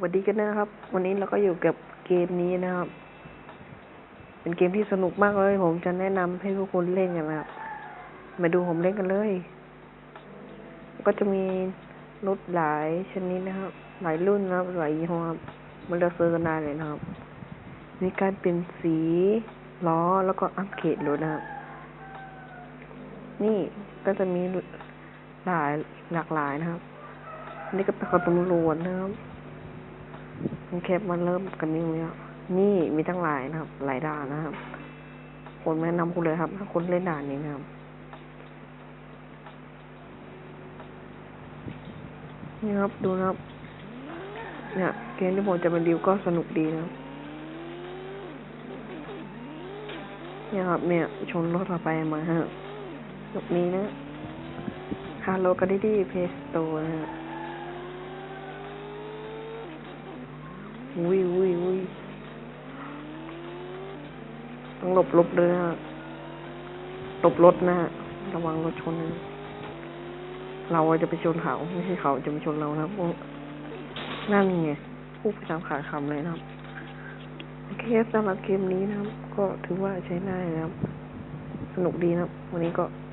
สวัสดีกันนะครับ วันนี้เราก็อยู่กับเกมนี้นะครับ เป็นเกมที่สนุกมากเลย ผมจะแนะนำให้ทุกคนเล่นกันนะครับ มาดูผมเล่นกันเลย ก็จะมีรถหลายชนิดนะครับ หลายรุ่นนะครับ หลายยี่ห้อครับมันเลือกซื้อกันได้เลยนะครับ มีการเปลี่ยนสีล้อแล้วก็อัปเกรดรถนะครับ นี่ก็จะมีหลายหลากหลายนะครับนนี่ก็เป็นของตำรวจนะครับ มันแคปมาเริ่มกันนี่เลยอะนี่มีตั้งหลายนะครับ หลายด่านนะครับ คนแนะนำคุณเลยครับ ถ้าคนเล่นด่านนี้นะครับ นี่ครับดูนะครับ เนี่ยเกมที่ผมจะมาดิวก็สนุกดีนะครับเนี่ยครับเนี่ยชนรถต่อไปมาฮะแบบนี้นะฮาโลกาดิดี้เพสโตนะฮะ อุ้ยอุ้ยอุ้ยต้องหลบลบเลยนะหลบรถนะฮะ ระวังรถชนนะ เราจะไปชนเขา ไม่ใช่เขาจะไปชนเรานะครับพวกนั่นไงพูดไปตามขาคำเลยนะครับโอเคสำหรับเกมนี้นะครับ ก็ถือว่าใช้ได้นะครับ สนุกดีนะครับ วันนี้ก็